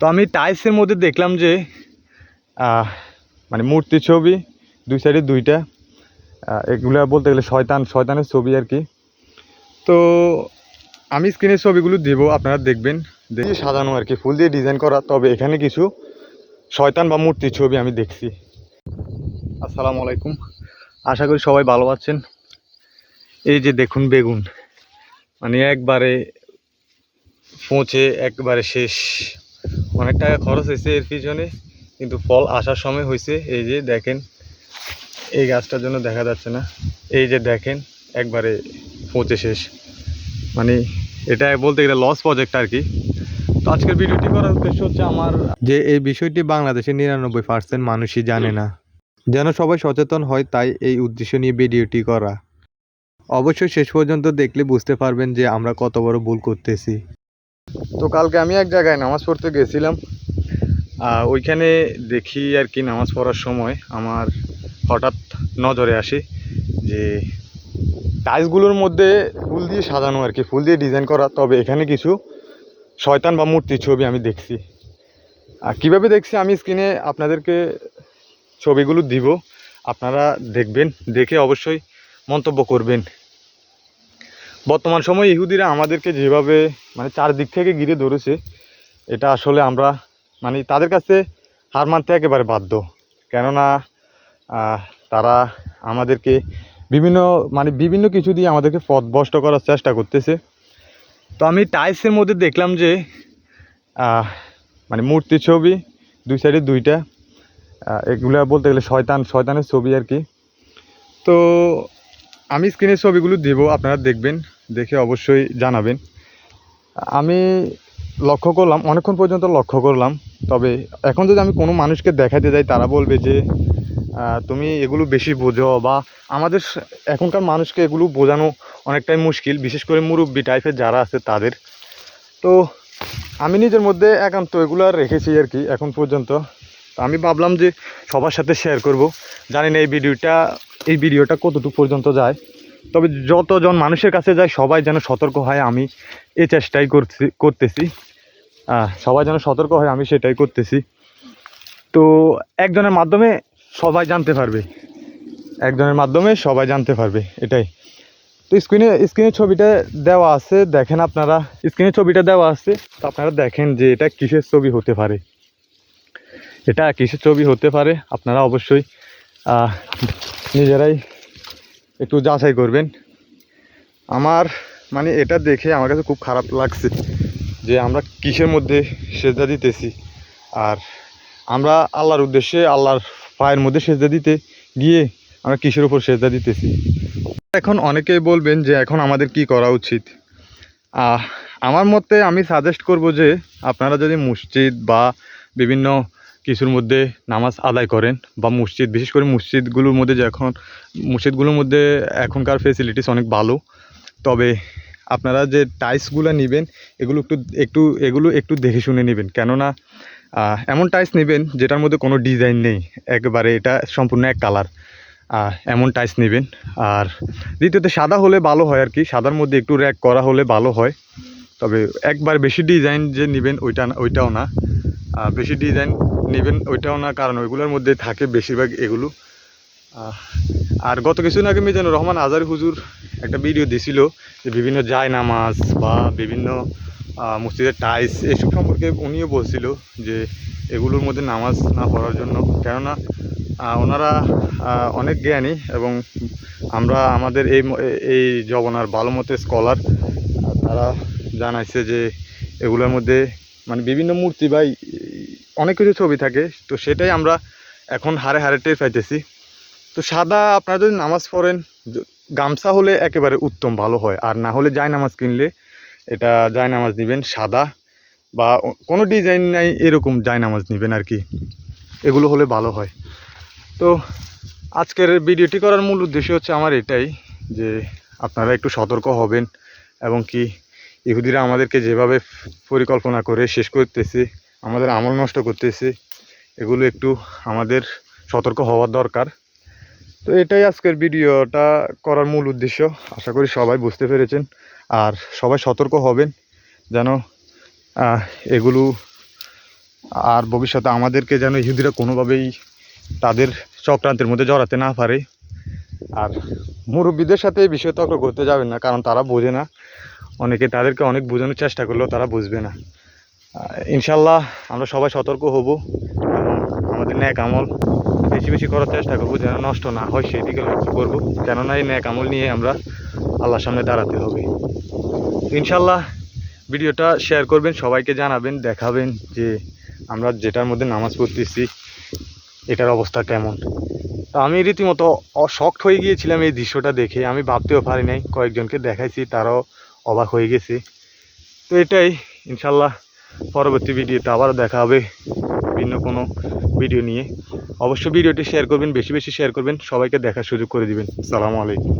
তো আমি টাইলসের মধ্যে দেখলাম যে মানে মূর্তি ছবি দুই সাইডে দুইটা এগুলা বলতে গেলে শয়তান শয়তানের ছবি আর কি। তো আমি স্ক্রিনের ছবিগুলো দেবো আপনারা দেখবেন। দেখি সাজানো আর কি ফুল দিয়ে ডিজাইন করা তবে এখানে কিছু শয়তান বা মূর্তির ছবি আমি দেখছি। আসসালামু আলাইকুম। আশা করি সবাই ভালো আছেন। এই যে দেখুন বেগুন মানে একবারে পৌঁছে একবারে শেষ। অনেক টাকা খরচ হয়েছে এর পিছনে, কিন্তু ফল আসার সময় হয়েছে। এই যে দেখেন, এই গাছটার জন্য দেখা যাচ্ছে না। এই যে দেখেন, একবারে পৌঁছে শেষ। মানে এটা বলতে গেলে লস প্রজেক্ট আর কি। তো আজকের ভিডিওটি করার উদ্দেশ্য হচ্ছে আমার যে এই বিষয়টি বাংলাদেশের নিরানব্বই পার্সেন্ট মানুষই জানে না। যেন সবাই সচেতন হয়, তাই এই উদ্দেশ্য নিয়ে ভিডিওটি করা। অবশ্যই শেষ পর্যন্ত দেখলে বুঝতে পারবেন যে আমরা কত বড় ভুল করতেছি। তো কালকে আমি এক জায়গায় নামাজ পড়তে গেছিলাম। ওইখানে দেখি আর কি নামাজ পড়ার সময় আমার হঠাৎ নজরে আসে যে টাইলসগুলোর মধ্যে ফুল দিয়ে সাজানো আর কি, ফুল দিয়ে ডিজাইন করা। তবে এখানে কিছু শয়তান বা মূর্তির ছবি আমি দেখছি। আর কীভাবে দেখছি আমি স্ক্রিনে আপনাদেরকে ছবিগুলো দিব, আপনারা দেখবেন, দেখে অবশ্যই মন্তব্য করবেন। বর্তমান সময়ে ইহুদিরা আমাদেরকে যেভাবে মানে চারদিক থেকে ঘিরে ধরেছে, এটা আসলে আমরা মানে তাদের কাছে হার মানতে একেবারে বাধ্য। কেননা তারা আমাদেরকে বিভিন্ন মানে বিভিন্ন কিছু দিয়ে আমাদেরকে পথ পথভ্রষ্ট করার চেষ্টা করতেছে। তো আমি টাইলসের মধ্যে দেখলাম যে মানে মূর্তি ছবি, দুই সাইডে দুইটা এগুলা বলতে গেলে শয়তান, শয়তানের ছবি আর কি। তো আমি স্ক্রিনের ছবিগুলো দেবো, আপনারা দেখবেন, দেখে অবশ্যই জানাবেন। আমি লক্ষ্য করলাম, অনেকক্ষণ পর্যন্ত লক্ষ্য করলাম, তবে এখন যদি আমি কোনো মানুষকে দেখাতে যাই, তারা বলবে যে তুমি এগুলো বেশি বোঝো বা আমাদের এখনকার মানুষকে এগুলো বোঝানো অনেকটাই মুশকিল, বিশেষ করে মুরব্বী টাইপের যারা আছে তাদের। তো, আমি নিজের মধ্যে একান্ত এগুলো আর রেখেছি আর কি, এখন পর্যন্ত। আমি ভাবলাম যে সবার সাথে শেয়ার করব। জানি না এই ভিডিওটা এই ভিডিওটা কতটুকু পর্যন্ত যায়। তবে যতজন মানুষের কাছে যায়, সবাই যেন সতর্ক হয়, আমি এই চেষ্টাই করছি, করতেছি। সবাই যেন সতর্ক হয়, আমি সেটাই করতেছি। তো একজনের মাধ্যমে সবাই জানতে পারবে। একজনের মাধ্যমে সবাই জানতে পারবে, এটাই। তো স্ক্রিনে স্ক্রিনের ছবিটা দেওয়া আছে, দেখেন আপনারা। স্ক্রিনের ছবিটা দেওয়া আছে, তো আপনারা দেখেন যে এটা কিসের ছবি হতে পারে। এটা কিসের ছবি হতে পারে, আপনারা অবশ্যই নিজেরাই একটু যাচাই করবেন। আমার মানে এটা দেখে আমার কাছে খুব খারাপ লাগছে যে আমরা কিসের মধ্যে সেজদা দিতেছি। আর আমরা আল্লাহর উদ্দেশ্যে, আল্লাহর পায়ের মধ্যে সেজদা দিতে গিয়ে আমরা কিসের উপর সেজদা দিতেছি? এখন অনেকেই বলবেন যে এখন আমাদের কি করা উচিত? আমার মতে আমি সাজেস্ট করব যে আপনারা যদি মসজিদ বা বিভিন্ন কিছুর মধ্যে নামাজ আদায় করেন বা মসজিদ, বিশেষ করে মসজিদগুলোর মধ্যে যে এখন, মসজিদগুলোর মধ্যে এখনকার ফেসিলিটিস অনেক ভালো। তবে আপনারা যে টাইলসগুলো নেবেন, এগুলো একটু একটু, এগুলো একটু দেখে শুনে নেবেন। কেননা এমন টাইলস নেবেন যেটার মধ্যে কোনো ডিজাইন নেই। একবারে এটা সম্পূর্ণ এক কালার এমন টাইলস নেবেন। আর দ্বিতীয়ত, সাদা হলে ভালো হয় আর কি সাদার মধ্যে একটু র্যাক করা হলে ভালো হয়। তবে একবার বেশি ডিজাইন যে নেবেন, ওইটা ওইটাও না। বেশি ডিজাইন নেবেন, ওইটাও না, কারণ ওইগুলোর মধ্যে থাকে বেশিরভাগ এগুলো। আর গত কিছুদিন আগে মিজানুর রহমান আজারি হুজুর একটা ভিডিও দিছিল যে বিভিন্ন জায় নামাজ বা বিভিন্ন মসজিদের টাইলস এসব সম্পর্কে উনিও বলছিল যে এগুলোর মধ্যে নামাজ না পড়ার জন্য। কেননা ওনারা অনেক জ্ঞানী এবং আমরা আমাদের এই এই জবনার মতো স্কলার, তারা জানাইছে যে এগুলোর মধ্যে মানে বিভিন্ন মূর্তি বা অনেক কিছু ছবি থাকে, তো সেটাই আমরা এখন হারে হারে টের পাইতেছি। তো সাদা আপনারা যদি নামাজ পড়েন গামছা হলে একেবারে উত্তম ভালো হয়। আর না হলে জায় নামাজ কিনলে এটা জায় নামাজ নেবেন সাদা বা কোনো ডিজাইন নাই, এরকম জায় নামাজ নেবেন আর কি। এগুলো হলে ভালো হয়। তো আজকের ভিডিওটি করার মূল উদ্দেশ্য হচ্ছে আমার এটাই যে আপনারা একটু সতর্ক হবেন এবং কি ইহুদিরা আমাদেরকে যেভাবে পরিকল্পনা করে শেষ করতেছে আমাদের আমল নষ্ট করতেছে, এগুলো একটু আমাদের সতর্ক হওয়ার দরকার। তো এটাই আজকের ভিডিওটা করার মূল উদ্দেশ্য। আশা করি সবাই বুঝতে পেরেছেন। আর সবাই সতর্ক হবেন যেন এগুলো আর ভবিষ্যতে আমাদেরকে যেন ইহুদিরা কোনোভাবেই তাদের চক্রান্তের মধ্যে জড়াতে না পারে। আর মুরব্বীদের সাথে এই বিষয়ে তর্ক করতে যাবেন না, কারণ তারা বোঝে না। অনেকে তাদেরকে অনেক বোঝানোর চেষ্টা করলেও তারা বুঝবে না। ইনশাল্লাহ আমরা সবাই সতর্ক হব আমাদের ন্যাক আমল বেশি বেশি করার চেষ্টা করব যেন নষ্ট না হয়, সেই দিকে লক্ষ্য করব। কেননা এই ন্যাক আমল নিয়ে আমরা আল্লাহর সামনে দাঁড়াতে হবে। ইনশাল্লাহ ভিডিওটা শেয়ার করবেন, সবাইকে জানাবেন, দেখাবেন যে আমরা যেটার মধ্যে নামাজ পড়তেছি, এটার অবস্থা কেমন। তো আমি রীতিমতো শক্ট হয়ে গিয়েছিলাম এই দৃশ্যটা দেখে, আমি ভাবতেও পারি নাই, কয়েকজনকে দেখাইছি, তারাও অবাক হয়ে গেছে। তো এটাই ইনশাল্লাহ পরবর্তী ভিডিওতে আবারও দেখা হবে ভিন্ন কোনো ভিডিও নিয়ে। অবশ্যই ভিডিওটি শেয়ার করবেন, বেশি বেশি শেয়ার করবেন, সবাইকে দেখার সুযোগ করে দিবেন। সালামু আলাইকুম।